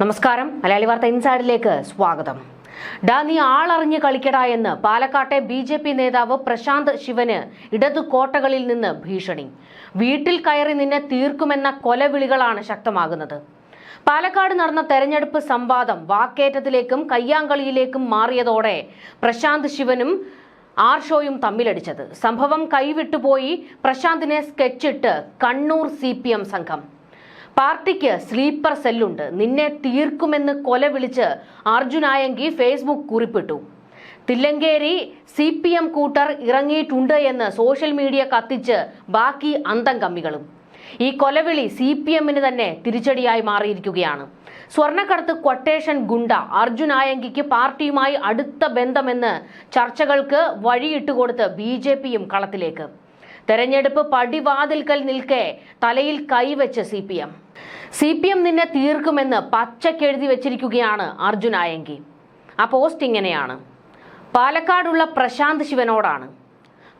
നമസ്കാരം. മലയാളി വാർത്ത ഇൻസൈഡിലേക്ക് സ്വാഗതം. ഡാ നീ ആളറിഞ്ഞ് കളിക്കടാ എന്ന് പാലക്കാട്ടെ ബി ജെ പി നേതാവ് പ്രശാന്ത് ശിവന് ഇടതു കോട്ടകളിൽ നിന്ന് ഭീഷണി. വീട്ടിൽ കയറി നിന്നെ തീർക്കുമെന്ന കൊലവിളികളാണ് ശക്തമാകുന്നത്. പാലക്കാട് നടന്ന തെരഞ്ഞെടുപ്പ് സംവാദം വാക്കേറ്റത്തിലേക്കും കയ്യാങ്കളിയിലേക്കും മാറിയതോടെ പ്രശാന്ത് ശിവനും ആർഷോയും തമ്മിലടിച്ചത്. സംഭവം കൈവിട്ടുപോയി പ്രശാന്തിനെ സ്കെച്ചിട്ട് കണ്ണൂർ സി സംഘം. പാർട്ടിക്ക് സ്ലീപ്പർ സെല്ലുണ്ട്. നിന്നെ തീർക്കുമെന്ന് കൊല വിളിച്ച് അർജുനായങ്കി ഫേസ്ബുക്ക് കുറിപ്പിട്ടു. തില്ലങ്കേരി സി പി എം കൂട്ടർ ഇറങ്ങിയിട്ടുണ്ട് എന്ന് സോഷ്യൽ മീഡിയ കത്തിച്ച് ബാക്കി അന്തം കമ്മികളും. ഈ കൊലവിളി സി പി എമ്മിന് തന്നെ തിരിച്ചടിയായി മാറിയിരിക്കുകയാണ്. സ്വർണക്കടത്ത് ക്വട്ടേഷൻ ഗുണ്ട. അർജുനായങ്കിക്ക് പാർട്ടിയുമായി അടുത്ത ബന്ധമെന്ന് ചർച്ചകൾക്ക് വഴിയിട്ടുകൊടുത്ത് ബി ജെ പിയും കളത്തിലേക്ക്. തെരഞ്ഞെടുപ്പ് പടിവാതിൽക്കൽ നിൽക്കെ തലയിൽ കൈവച്ച് C P M. C P M നിന്നെ തീർക്കുമെന്ന് പച്ചക്കെഴുതി വെച്ചിരിക്കുകയാണ് അർജുനായങ്കി ആ പോസ്റ്റ് ഇങ്ങനെയാണ്. പാലക്കാടുള്ള പ്രശാന്ത് ശിവനോടാണ്.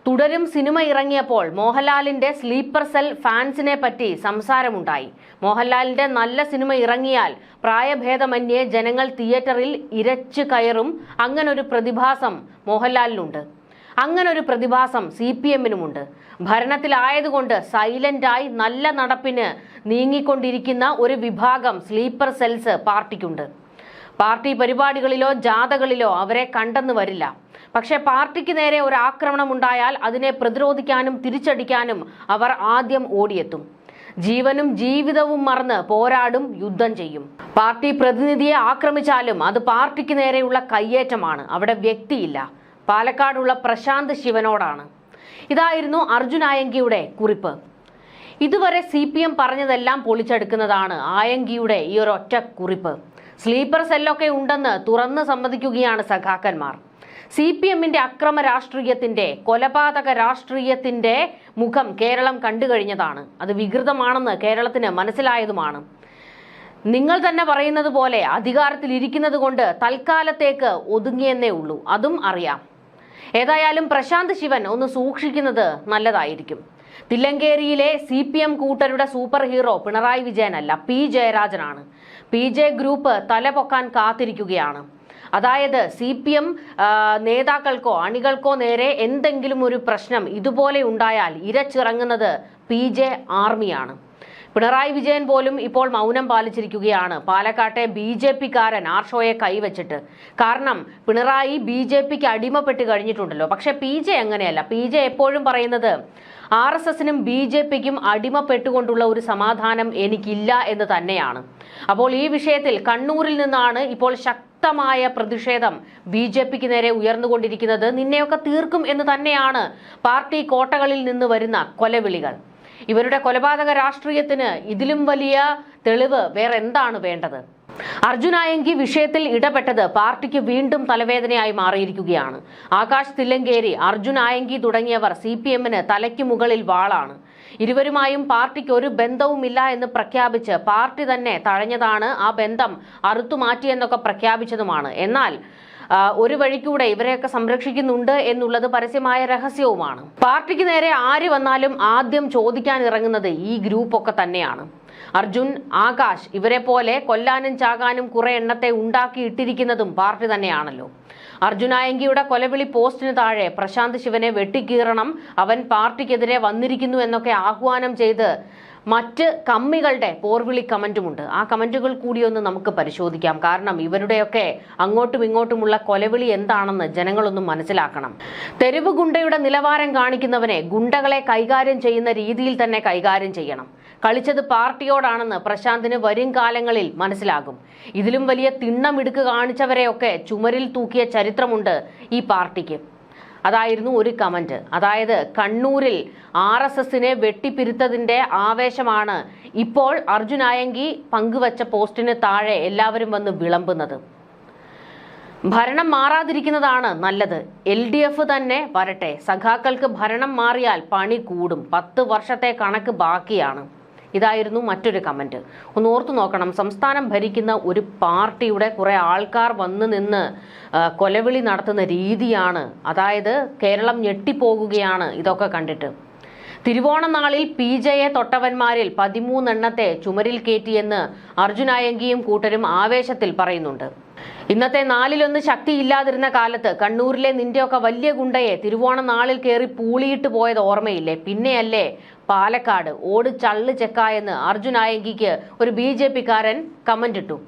തുടരും സിനിമ ഇറങ്ങിയപ്പോൾ മോഹൻലാലിന്റെ സ്ലീപ്പർ സെൽ ഫാൻസിനെ പറ്റി സംസാരമുണ്ടായി. മോഹൻലാലിന്റെ നല്ല സിനിമ ഇറങ്ങിയാൽ പ്രായഭേദമന്യേ ജനങ്ങൾ തിയേറ്ററിൽ ഇരച്ചു കയറും. അങ്ങനൊരു പ്രതിഭാസം മോഹൻലാലിനുണ്ട്. അങ്ങനൊരു പ്രതിഭാസം സി പി എമ്മിനുമുണ്ട്. ഭരണത്തിലായതുകൊണ്ട് സൈലന്റായി നല്ല നടപ്പിന് നീങ്ങിക്കൊണ്ടിരിക്കുന്ന ഒരു വിഭാഗം സ്ലീപ്പർ സെൽസ് പാർട്ടിക്കുണ്ട്. പാർട്ടി പരിപാടികളിലോ ജാഥകളിലോ അവരെ കണ്ടെന്ന് വരില്ല. പക്ഷേ പാർട്ടിക്ക് നേരെ ഒരു ആക്രമണം ഉണ്ടായാൽ അതിനെ പ്രതിരോധിക്കാനും തിരിച്ചടിക്കാനും അവർ ആദ്യം ഓടിയെത്തും. ജീവനും ജീവിതവും മറന്ന് പോരാടും യുദ്ധം ചെയ്യും. പാർട്ടി പ്രതിനിധിയെ ആക്രമിച്ചാലും അത് പാർട്ടിക്ക് നേരെയുള്ള കയ്യേറ്റമാണ്. അവിടെ വ്യക്തിയില്ല. പാലക്കാടുള്ള പ്രശാന്ത് ശിവനോടാണ്. ഇതായിരുന്നു അർജുനായങ്കിയുടെ കുറിപ്പ്. ഇതുവരെ സി പി എം പറഞ്ഞതെല്ലാം പൊളിച്ചെടുക്കുന്നതാണ് ആയങ്കിയുടെ ഈ ഒരു ഒറ്റ കുറിപ്പ്. സ്ലീപ്പർ സെല്ലൊക്കെ ഉണ്ടെന്ന് തുറന്ന് സമ്മതിക്കുകയാണ് സഖാക്കന്മാർ. സി പി എമ്മിന്റെ അക്രമ രാഷ്ട്രീയത്തിന്റെ കൊലപാതക രാഷ്ട്രീയത്തിന്റെ മുഖം കേരളം കണ്ടു കഴിഞ്ഞതാണ് അത് വികൃതമാണെന്ന് കേരളത്തിന് മനസ്സിലായതുമാണ്. നിങ്ങൾ തന്നെ പറയുന്നത് പോലെ അധികാരത്തിൽ ഇരിക്കുന്നത് കൊണ്ട് തൽക്കാലത്തേക്ക് ഒതുങ്ങിയെന്നേ ഉള്ളൂ. അതും അറിയാം. ഏതായാലും പ്രശാന്ത് ശിവൻ ഒന്ന് സൂക്ഷിക്കുന്നത് നല്ലതായിരിക്കും. തില്ലങ്കേരിയിലെ സി പി എം കൂട്ടരുടെ സൂപ്പർ ഹീറോ പിണറായി വിജയനല്ല പി ജയരാജനാണ്. പി ജെ ഗ്രൂപ്പ് തലപൊക്കാൻ കാത്തിരിക്കുകയാണ്. അതായത് സി പി എം നേതാക്കൾക്കോ അണികൾക്കോ നേരെ എന്തെങ്കിലും ഒരു പ്രശ്നം ഇതുപോലെ ഉണ്ടായാൽ ഇരച്ചിറങ്ങുന്നത് പി ജെ ആർമിയാണ്. പിണറായി വിജയൻ പോലും ഇപ്പോൾ മൗനം പാലിച്ചിരിക്കുകയാണ്. പാലക്കാട്ടെ ബി ജെ പിക്കാരൻ ആർഷോയെ കൈവച്ചിട്ട്. കാരണം പിണറായി ബി ജെ പിക്ക് അടിമപ്പെട്ട് കഴിഞ്ഞിട്ടുണ്ടല്ലോ. പക്ഷെ പി ജെ അങ്ങനെയല്ല. പി ജെ എപ്പോഴും പറയുന്നത് ആർ എസ് എസിനും ബി ജെ പിക്കും അടിമപ്പെട്ടുകൊണ്ടുള്ള ഒരു സമാധാനം എനിക്കില്ല എന്ന് തന്നെയാണ്. അപ്പോൾ ഈ വിഷയത്തിൽ കണ്ണൂരിൽ നിന്നാണ് ഇപ്പോൾ ശക്തമായ പ്രതിഷേധം ബി ജെ പിക്ക് നേരെ ഉയർന്നുകൊണ്ടിരിക്കുന്നത്. നിന്നെയൊക്കെ തീർക്കും എന്ന് തന്നെയാണ് പാർട്ടി കോട്ടകളിൽ നിന്ന് വരുന്ന കൊലവിളികൾ. ഇവരുടെ കൊലപാതക രാഷ്ട്രീയത്തിന് ഇതിലും വലിയ തെളിവ് വേറെ എന്താണ് വേണ്ടത്? അർജുനായങ്കി വിഷയത്തിൽ ഇടപെട്ടത് പാർട്ടിക്ക് വീണ്ടും തലവേദനയായി മാറിയിരിക്കുകയാണ്. ആകാശ് തില്ലങ്കേരി അർജുനായങ്കി തുടങ്ങിയവർ സി പി എമ്മിന് തലയ്ക്ക് മുകളിൽ വാളാണ്. ഇരുവരുമായും പാർട്ടിക്ക് ഒരു ബന്ധവുമില്ല എന്ന് പ്രഖ്യാപിച്ച് പാർട്ടി തന്നെ തഴഞ്ഞതാണ് ആ ബന്ധം അറുത്തുമാറ്റിയെന്നൊക്കെ പ്രഖ്യാപിച്ചതുമാണ്. എന്നാൽ ഒരു വഴിക്കൂടെ ഇവരെയൊക്കെ സംരക്ഷിക്കുന്നുണ്ട് എന്നുള്ളത് പരസ്യമായ രഹസ്യവുമാണ്. പാർട്ടിക്ക് നേരെ ആര് വന്നാലും ആദ്യം ചോദിക്കാൻ ഇറങ്ങുന്നത് ഈ ഗ്രൂപ്പൊക്കെ തന്നെയാണ്. അർജുൻ ആകാശ് ഇവരെ പോലെ കൊല്ലാനും ചാകാനും കുറെ എണ്ണത്തെ ഉണ്ടാക്കിയിട്ടിരിക്കുന്നതും പാർട്ടി തന്നെയാണല്ലോ. അർജുനായങ്കിയുടെ കൊലവിളി പോസ്റ്റിന് താഴെ പ്രശാന്ത് ശിവനെ വെട്ടിക്കീറണം അവൻ പാർട്ടിക്കെതിരെ വന്നിരിക്കുന്നു എന്നൊക്കെ ആഹ്വാനം ചെയ്ത് മറ്റ് കമ്മികളുടെ പോർവിളി കമന്റുമുണ്ട്. ആ കമന്റുകൾ കൂടിയൊന്ന് നമുക്ക് പരിശോധിക്കാം. കാരണം ഇവരുടെയൊക്കെ അങ്ങോട്ടും ഇങ്ങോട്ടുമുള്ള കൊലവിളി എന്താണെന്ന് ജനങ്ങളൊന്നും മനസ്സിലാക്കണം. തെരുവ് ഗുണ്ടയുടെ നിലവാരം കാണിക്കുന്നവനെ ഗുണ്ടകളെ കൈകാര്യം ചെയ്യുന്ന രീതിയിൽ തന്നെ കൈകാര്യം ചെയ്യണം. കളിച്ചത് പാർട്ടിയോടാണെന്ന് പ്രശാന്തിന് വരും കാലങ്ങളിൽ മനസ്സിലാകും. ഇതിലും വലിയ തിണ്ണമിടുക്ക് കാണിച്ചവരെയൊക്കെ ചുമരിൽ തൂക്കിയ ചരിത്രമുണ്ട് ഈ പാർട്ടിക്ക്. അതായിരുന്നു ഒരു കമന്റ്. അതായത് കണ്ണൂരിൽ ആർ എസ് എസിനെ വെട്ടിപ്പിരുത്തതിന്റെ ആവേശമാണ് ഇപ്പോൾ അർജുനായങ്കി പങ്കുവച്ച പോസ്റ്റിന് താഴെ എല്ലാവരും വന്ന് വിളമ്പുന്നത്. ഭരണം മാറാതിരിക്കുന്നതാണ് നല്ലത്. എൽ ഡി എഫ് തന്നെ വരട്ടെ. സഖാക്കൾക്ക് ഭരണം മാറിയാൽ പണി കൂടും. പത്ത് വർഷത്തെ കണക്ക് ബാക്കിയാണ്. ഇതായിരുന്നു മറ്റൊരു കമന്റ്. ഒന്ന് ഓർത്തു നോക്കണം സംസ്ഥാനം ഭരിക്കുന്ന ഒരു പാർട്ടിയുടെ കുറേ ആൾക്കാർ വന്ന് നിന്ന് കൊലവിളി നടത്തുന്ന രീതിയാണ്. അതായത് കേരളം ഞെട്ടിപ്പോകുകയാണ് ഇതൊക്കെ കണ്ടിട്ട്. തിരുവോണനാളിൽ പി ജെയെ തൊട്ടവന്മാരിൽ പതിമൂന്നെണ്ണത്തെ ചുമരിൽ കയറ്റിയെന്ന് അർജുനായങ്കിയും കൂട്ടരും ആവേശത്തിൽ പറയുന്നുണ്ട്. ഇന്നത്തെ നാലിലൊന്ന് ശക്തിയില്ലാതിരുന്ന കാലത്ത് കണ്ണൂരിലെ നിന്റെയൊക്കെ വലിയ ഗുണ്ടയെ തിരുവോണ നാളിൽ കയറി പൂളിയിട്ട് പോയത് ഓർമ്മയില്ലേ? പിന്നെയല്ലേ പാലക്കാട്. ഓട് ചള്ളു ചെക്കായെന്ന് അർജുനായങ്കിക്ക് ഒരു ബി ജെ പിക്കാരൻ കമന്റ് ഇട്ടു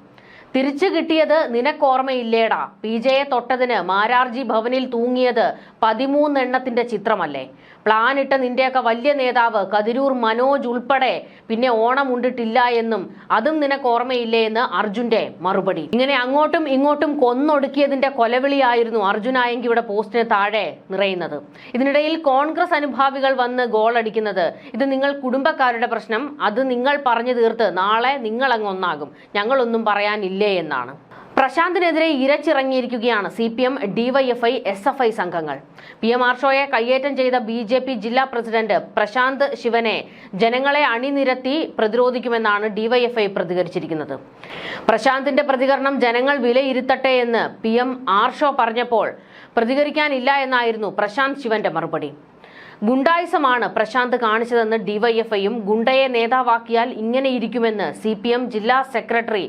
തിരിച്ചു കിട്ടിയത് നിനക്കോർമ്മയില്ലേടാ? പി ജെയെ തൊട്ടതിന് മാരാർജി ഭവനിൽ തൂങ്ങിയത് പതിമൂന്നെണ്ണത്തിന്റെ ചിത്രമല്ലേ? പ്ലാൻ ഇട്ട നിന്റെയൊക്കെ വലിയ നേതാവ് കതിരൂർ മനോജ് ഉൾപ്പെടെ പിന്നെ ഓണം ഉണ്ടിട്ടില്ല എന്നും അതും നിനക്ക് ഓർമ്മയില്ലേ എന്ന് അർജുന്റെ മറുപടി. ഇങ്ങനെ അങ്ങോട്ടും ഇങ്ങോട്ടും കൊന്നൊടുക്കിയതിന്റെ കൊലവിളിയായിരുന്നു അർജുനായങ്കിയുടെ പോസ്റ്റിന് താഴെ നിറയുന്നത്. ഇതിനിടയിൽ കോൺഗ്രസ് അനുഭാവികൾ വന്ന് ഗോൾ അടിക്കുന്നത്. ഇത് നിങ്ങൾ കുടുംബക്കാരുടെ പ്രശ്നം. അത് നിങ്ങൾ പറഞ്ഞു തീർത്ത് നാളെ നിങ്ങൾ അങ്ങ് ഒന്നാകും. ഞങ്ങളൊന്നും പറയാനില്ലേ എന്നാണ്. പ്രശാന്തിനെതിരെ ഇരച്ചിറങ്ങിയിരിക്കുകയാണ് C P M DYFI S F I സംഘങ്ങൾ. പി എം ആർഷോയെ കയ്യേറ്റം ചെയ്ത ബി ജെ പി ജില്ലാ പ്രസിഡന്റ് പ്രശാന്ത് ശിവനെ ജനങ്ങളെ അണിനിരത്തി പ്രതിരോധിക്കുമെന്നാണ് ഡിവൈഎഫ്ഐ പ്രതികരിച്ചിരിക്കുന്നത്. പ്രശാന്തിന്റെ പ്രതികരണം ജനങ്ങൾ വിലയിരുത്തട്ടെ എന്ന് പി എം ആർഷോ പറഞ്ഞപ്പോൾ പ്രതികരിക്കാനില്ല എന്നായിരുന്നു പ്രശാന്ത് ശിവന്റെ മറുപടി. ഗുണ്ടായിസമാണ് പ്രശാന്ത് കാണിച്ചതെന്ന് ഡിവൈഎഫ്ഐയും ഗുണ്ടയെ നേതാവാക്കിയാൽ ഇങ്ങനെ പി എം ജില്ലാ സെക്രട്ടറി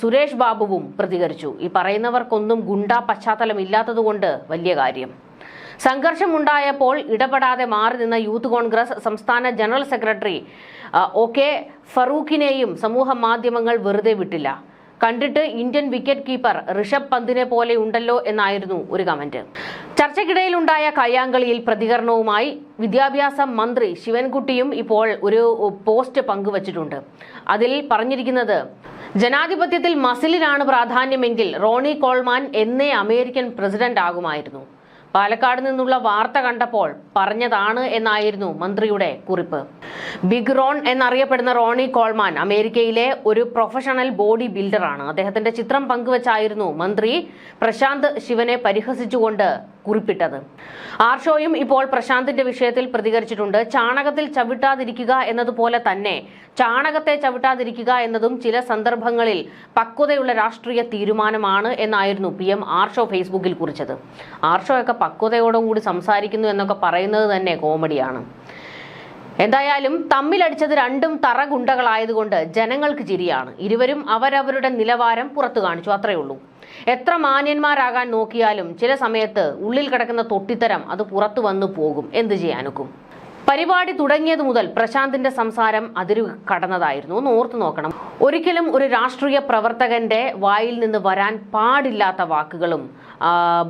സുരേഷ് ബാബുവും പ്രതികരിച്ചു. ഈ പറയുന്നവർക്കൊന്നും ഗുണ്ടാ പശ്ചാത്തലം ഇല്ലാത്തതുകൊണ്ട് വലിയ കാര്യം. സംഘർഷമുണ്ടായപ്പോൾ ഇടപെടാതെ മാറി നിന്ന യൂത്ത് കോൺഗ്രസ് സംസ്ഥാന ജനറൽ സെക്രട്ടറി ഒ കെ ഫറൂഖിനെയും സമൂഹ മാധ്യമങ്ങൾ വെറുതെ വിട്ടില്ല. കണ്ടിട്ട് ഇന്ത്യൻ വിക്കറ്റ് കീപ്പർ ഋഷഭ് പന്തിനെ പോലെ ഉണ്ടല്ലോ എന്നായിരുന്നു ഒരു കമന്റ്. ചർച്ചയ്ക്കിടയിലുണ്ടായ കയ്യാങ്കളിയിൽ പ്രതികരണവുമായി വിദ്യാഭ്യാസ മന്ത്രി ശിവൻകുട്ടിയും ഇപ്പോൾ ഒരു പോസ്റ്റ് പങ്കുവച്ചിട്ടുണ്ട്. അതിൽ പറഞ്ഞിരിക്കുന്നത് ജനാധിപത്യത്തിൽ മസിലിനാണ് പ്രാധാന്യമെങ്കിൽ റോണി കോൾമാൻ എന്നേ അമേരിക്കൻ പ്രസിഡന്റ് ആകുമായിരുന്നു. പാലക്കാട് നിന്നുള്ള വാർത്ത കണ്ടപ്പോൾ പറഞ്ഞതാണ് എന്നായിരുന്നു മന്ത്രിയുടെ കുറിപ്പ്. ബിഗ് റോൺ എന്നറിയപ്പെടുന്ന റോണി കോൾമാൻ അമേരിക്കയിലെ ഒരു പ്രൊഫഷണൽ ബോഡി ബിൽഡറാണ്. അദ്ദേഹത്തിന്റെ ചിത്രം പങ്കുവച്ചായിരുന്നു മന്ത്രി പ്രശാന്ത് ശിവനെ പരിഹസിച്ചുകൊണ്ട് കുറിപ്പിട്ടത്. ആർഷോയും ഇപ്പോൾ പ്രശാന്തിന്റെ വിഷയത്തിൽ പ്രതികരിച്ചിട്ടുണ്ട്. ചാണകത്തിൽ ചവിട്ടാതിരിക്കുക എന്നതുപോലെ തന്നെ ചാണകത്തെ ചവിട്ടാതിരിക്കുക എന്നതും ചില സന്ദർഭങ്ങളിൽ പക്വതയുള്ള രാഷ്ട്രീയ തീരുമാനമാണ് എന്നായിരുന്നു പി എം ആർഷോ ഫേസ്ബുക്കിൽ കുറിച്ചത്. ആർഷോയൊക്കെ പക്വതയോടുകൂടി സംസാരിക്കുന്നു എന്നൊക്കെ പറയുന്നത് തന്നെ കോമഡിയാണ്. എന്തായാലും തമ്മിലടിച്ചത് രണ്ടും തറകുണ്ടകളായതുകൊണ്ട് ജനങ്ങൾക്ക് ചിരിയാണ്. ഇരുവരും അവരവരുടെ നിലവാരം പുറത്തു കാണിച്ചു അത്രയേ ഉള്ളൂ. എത്ര മാന്യന്മാരാകാൻ നോക്കിയാലും ചില സമയത്ത് ഉള്ളിൽ കിടക്കുന്ന തൊട്ടിത്തരം അത് പുറത്തു വന്നു പോകും. എന്ത് ചെയ്യാനൊക്കും പരിപാടി തുടങ്ങിയത് മുതൽ പ്രശാന്തിന്റെ സംസാരം അതിരു കടന്നതായിരുന്നു. ഒന്ന് ഓർത്തു നോക്കണം. ഒരിക്കലും ഒരു രാഷ്ട്രീയ പ്രവർത്തകന്റെ വായിൽ നിന്ന് വരാൻ പാടില്ലാത്ത വാക്കുകളും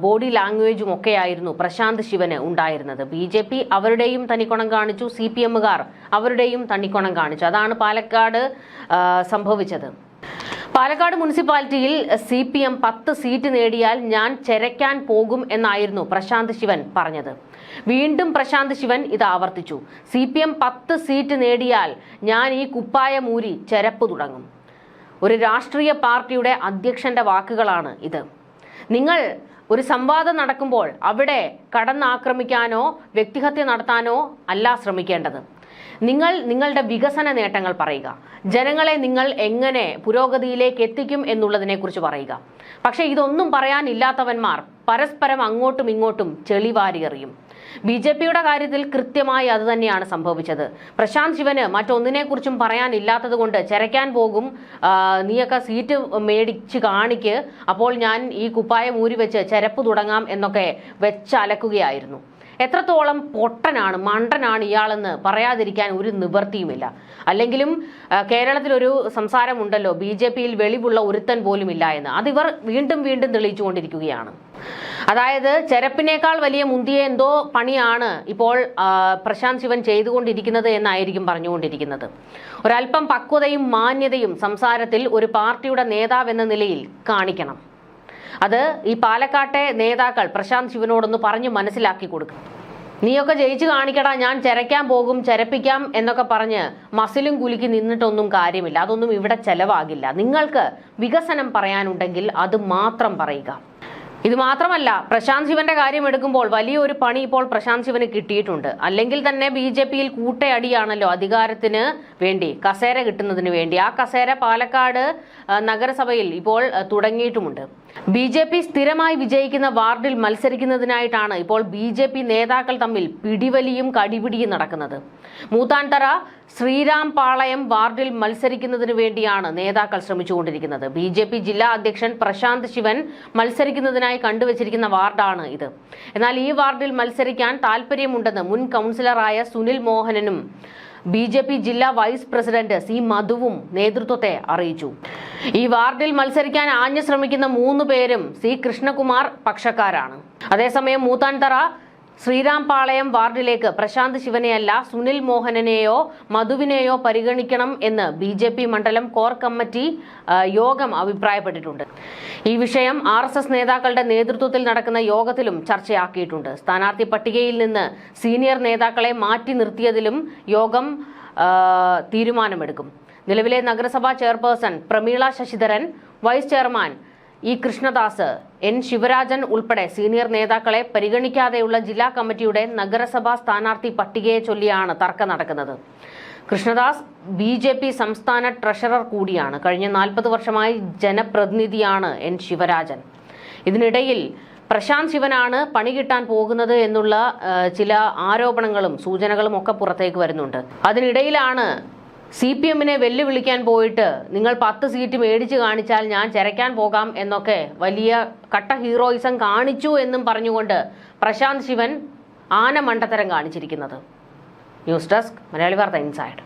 ബോഡി ലാംഗ്വേജും ഒക്കെയായിരുന്നു പ്രശാന്ത് ശിവന് ഉണ്ടായിരുന്നത്. ബി ജെ പി അവരുടെയും തനിക്കുണം കാണിച്ചു സി പി എമ്മുകാർ അവരുടെയും തണിക്കുണം കാണിച്ചു. അതാണ് പാലക്കാട് സംഭവിച്ചത്. പാലക്കാട് മുനിസിപ്പാലിറ്റിയിൽ സി പി എം പത്ത് സീറ്റ് നേടിയാൽ ഞാൻ ചെരയ്ക്കാൻ പോകും എന്നായിരുന്നു പ്രശാന്ത് ശിവൻ പറഞ്ഞത്. വീണ്ടും പ്രശാന്ത് ശിവൻ ഇത് ആവർത്തിച്ചു. സി പി എം പത്ത് സീറ്റ് നേടിയാൽ ഞാൻ ഈ കുപ്പായ മൂരി ചെരപ്പ് തുടങ്ങും. ഒരു രാഷ്ട്രീയ പാർട്ടിയുടെ അധ്യക്ഷന്റെ വാക്കുകളാണ് ഇത്. നിങ്ങൾ ഒരു സംവാദം നടക്കുമ്പോൾ അവിടെ കടന്നാക്രമിക്കാനോ വ്യക്തിഹത്യ നടത്താനോ അല്ല ശ്രമിക്കേണ്ടത്. നിങ്ങൾ നിങ്ങളുടെ വികസന നേട്ടങ്ങൾ പറയുക. ജനങ്ങളെ നിങ്ങൾ എങ്ങനെ പുരോഗതിയിലേക്ക് എത്തിക്കും എന്നുള്ളതിനെക്കുറിച്ച് പറയുക. പക്ഷേ ഇതൊന്നും പറയാനില്ലാത്തവന്മാർ പരസ്പരം അങ്ങോട്ടും ഇങ്ങോട്ടും ചെളിവാരി എറിയും. ബി ജെ പിയുടെ കാര്യത്തിൽ കൃത്യമായി അത് തന്നെയാണ് സംഭവിച്ചത്. പ്രശാന്ത് ശിവന് മറ്റൊന്നിനെക്കുറിച്ചും പറയാനില്ലാത്തത് കൊണ്ട് ചെരയ്ക്കാൻ പോകും. നീയൊക്കെ സീറ്റ് മേടിച്ച് കാണിക്ക്. അപ്പോൾ ഞാൻ ഈ കുപ്പായം ഊരി വെച്ച് ചെരപ്പ് തുടങ്ങാം എന്നൊക്കെ വെച്ചലക്കുകയായിരുന്നു എത്രത്തോളം പൊട്ടനാണ് മണ്ടനാണ് ഇയാളെന്ന് പറയാതിരിക്കാൻ ഒരു നിവൃത്തിയുമില്ല. അല്ലെങ്കിലും കേരളത്തിലൊരു സംസാരമുണ്ടല്ലോ ബി ജെ പിയിൽ വെളിവുള്ള ഒരുത്തൻ പോലും ഇല്ല എന്ന് അതിവർ വീണ്ടും വീണ്ടും തെളിയിച്ചുകൊണ്ടിരിക്കുകയാണ്. അതായത് ചെരപ്പിനേക്കാൾ വലിയ മുന്തിയ എന്തോ പണിയാണ് ഇപ്പോൾ പ്രശാന്ത് ശിവൻ ചെയ്തുകൊണ്ടിരിക്കുന്നത് എന്നായിരിക്കും പറഞ്ഞുകൊണ്ടിരിക്കുന്നത്. ഒരല്പം പക്വതയും മാന്യതയും സംസാരത്തിൽ ഒരു പാർട്ടിയുടെ നേതാവെന്ന നിലയിൽ കാണിക്കണം. അത് ഈ പാലക്കാട്ടെ നേതാക്കൾ പ്രശാന്ത് ശിവനോടൊന്ന് പറഞ്ഞ് മനസ്സിലാക്കി കൊടുക്കും. നീയൊക്കെ ജയിച്ചു കാണിക്കടാ ഞാൻ ചെരയ്ക്കാൻ പോകും ചെരപ്പിക്കാം എന്നൊക്കെ പറഞ്ഞ് മസിലും കുലുക്കി നിന്നിട്ടൊന്നും കാര്യമില്ല. അതൊന്നും ഇവിടെ ചെലവാകില്ല. നിങ്ങൾക്ക് വികസനം പറയാനുണ്ടെങ്കിൽ അത് മാത്രം പറയുക. ഇത് മാത്രമല്ല പ്രശാന്ത് ശിവന്റെ കാര്യം എടുക്കുമ്പോൾ വലിയൊരു പണി ഇപ്പോൾ പ്രശാന്ത് ശിവന് കിട്ടിയിട്ടുണ്ട്. അല്ലെങ്കിൽ തന്നെ ബി ജെ പിയിൽ കൂട്ടയടിയാണല്ലോ അധികാരത്തിന് വേണ്ടി കസേര കിട്ടുന്നതിന് വേണ്ടി. ആ കസേര പാലക്കാട് നഗരസഭയിൽ ഇപ്പോൾ തുടങ്ങിയിട്ടുമുണ്ട്. ബി ജെ പി സ്ഥിരമായി വിജയിക്കുന്ന വാർഡിൽ മത്സരിക്കുന്നതിനായിട്ടാണ് ഇപ്പോൾ ബി ജെ പി നേതാക്കൾ തമ്മിൽ പിടിവലിയും കടിപിടിയും നടക്കുന്നത്. മൂത്താൻതറ ശ്രീരാം പാളയം വാർഡിൽ മത്സരിക്കുന്നതിനു വേണ്ടിയാണ് നേതാക്കൾ ശ്രമിച്ചുകൊണ്ടിരിക്കുന്നത്. ബി ജെ പി ജില്ലാ അധ്യക്ഷൻ പ്രശാന്ത് ശിവൻ മത്സരിക്കുന്നതിനായി കണ്ടുവച്ചിരിക്കുന്ന വാർഡാണ് ഇത്. എന്നാൽ ഈ വാർഡിൽ മത്സരിക്കാൻ താല്പര്യമുണ്ടെന്ന് മുൻ കൗൺസിലറായ സുനിൽ മോഹനനും ബി ജെ പി ജില്ലാ വൈസ് പ്രസിഡന്റ് സി മധുവും നേതൃത്വത്തെ അറിയിച്ചു. ഈ വാർഡിൽ മത്സരിക്കാൻ ആഞ്ഞു ശ്രമിക്കുന്ന മൂന്ന് പേരും സി കൃഷ്ണകുമാർ പക്ഷക്കാരാണ്. അതേസമയം മൂത്താൻതറ ശ്രീരാം പാളയം വാർഡിലേക്ക് പ്രശാന്ത് ശിവനെയല്ല സുനിൽ മോഹനനെയോ മധുവിനെയോ പരിഗണിക്കണം എന്ന് ബി ജെ പി മണ്ഡലം കോർ കമ്മിറ്റി യോഗം അഭിപ്രായപ്പെട്ടിട്ടുണ്ട്. ഈ വിഷയം ആർ എസ് എസ് നേതാക്കളുടെ നേതൃത്വത്തിൽ നടക്കുന്ന യോഗത്തിലും ചർച്ചയാക്കിയിട്ടുണ്ട്. സ്ഥാനാർത്ഥി പട്ടികയിൽ നിന്ന് സീനിയർ നേതാക്കളെ മാറ്റി നിർത്തിയതിലും യോഗം തീരുമാനമെടുക്കും. നിലവിലെ നഗരസഭാ chairperson Prameela Sasidharan vice chairman E Krishnadas N Sivarajan ഉൾപ്പെടെ സീനിയർ നേതാക്കളെ പരിഗണിക്കാതെയുള്ള ജില്ലാ കമ്മിറ്റിയുടെ നഗരസഭാ സ്ഥാനാർത്ഥി പട്ടികയെ ചൊല്ലിയാണ് തർക്കം നടക്കുന്നത്. കൃഷ്ണദാസ് ബി ജെ പി സംസ്ഥാന ട്രഷറർ കൂടിയാണ്. കഴിഞ്ഞ നാൽപ്പത് വർഷമായി ജനപ്രതിനിധിയാണ് എൻ ശിവരാജൻ. ഇതിനിടയിൽ പ്രശാന്ത് ശിവനാണ് പണി കിട്ടാൻ പോകുന്നത് എന്നുള്ള ചില ആരോപണങ്ങളും സൂചനകളും ഒക്കെ പുറത്തേക്ക് വരുന്നുണ്ട്. അതിനിടയിലാണ് സി പി എമ്മിനെ വെല്ലുവിളിക്കാൻ പോയിട്ട് നിങ്ങൾ പത്ത് സീറ്റ് മേടിച്ച് കാണിച്ചാൽ ഞാൻ ചരയ്ക്കാൻ പോകാം എന്നൊക്കെ വലിയ കട്ട ഹീറോയിസം കാണിച്ചു എന്നും പറഞ്ഞുകൊണ്ട് പ്രശാന്ത് ശിവൻ ആന മണ്ടത്തരം കാണിച്ചിരിക്കുന്നത്. ന്യൂസ് ഡെസ്ക് മലയാളി വാർത്ത ഇൻസൈഡ്.